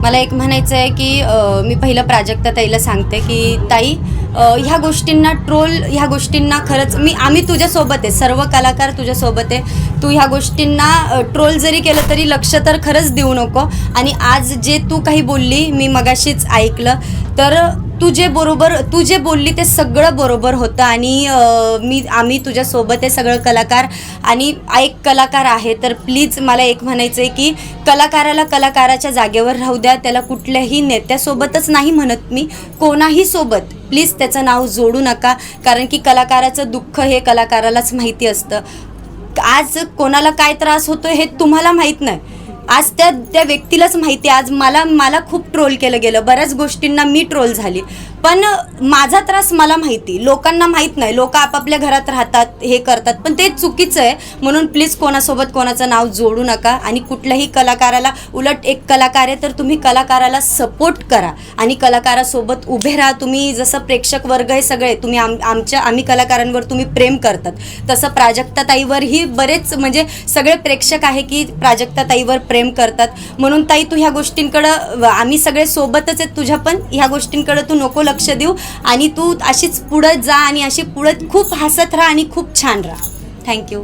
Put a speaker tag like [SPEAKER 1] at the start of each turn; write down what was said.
[SPEAKER 1] मला एक म्हणायचं आहे की मी पहिलं प्राजक्ता ताईला सांगते की ताई ह्या गोष्टींना ट्रोल ह्या गोष्टींना खरंच मी आम्ही तुझ्यासोबत आहे सर्व कलाकार तुझ्यासोबत आहे. तू ह्या गोष्टींना ट्रोल जरी केलं तरी लक्ष तर खरंच देऊ नको. आणि आज जे तू काही बोलली मी मगाशीच ऐकलं. तर तू जे बरोबर तू जे बोलली ते सगळं बरोबर होतं आणि मी आम्ही तुझ्यासोबत आहे सगळं कलाकार आणि एक कलाकार आहे तर प्लीज मला एक म्हणायचं आहे की कलाकाराला कलाकाराच्या जागेवर राहू द्या त्याला कुठल्याही नेत्यासोबतच नाही म्हणत मी कोणाही सोबत. प्लीज त्याचं नाव जोडू नका कारण की कलाकाराचं दुःख हे कलाकारालाच माहिती असतं. आज कोणाला काय त्रास होतो हे तुम्हाला माहीत नाही. आज त्या त्या व्यक्तीलाच माहिती आहे. आज मला मला खूप ट्रोल केलं गेलं बऱ्याच गोष्टींना मी ट्रोल झाली पण माझा त्रास मला माहिती. लोकांना माहीत नाही. लोक आपापल्या घरात राहतात हे करतात. पण ते चुकीचं आहे. म्हणून प्लीज कोणासोबत कोणाचं नाव जोडू नका. आणि कुठल्याही कलाकाराला उलट एक कलाकार आहे तर तुम्ही कलाकाराला सपोर्ट करा. आणि कलाकारासोबत उभे राहा. तुम्ही जसं प्रेक्षक वर्ग आहे सगळे तुम्ही आम आमच्या आम्ही कलाकारांवर तुम्ही प्रेम करतात. तसं प्राजक्ताताईवरही बरेच म्हणजे सगळे प्रेक्षक आहे की प्राजक्ताताईवर प्रेम करतात. म्हणून ताई तू ह्या गोष्टींकडं आम्ही सगळे सोबतच आहेत तुझ्या पण. ह्या गोष्टींकडं तू नको लक्ष देऊ आणि तू अशीच पुढं जा आणि अशी पुढं खूप हसत राहा आणि खूप छान राहा. थँक्यू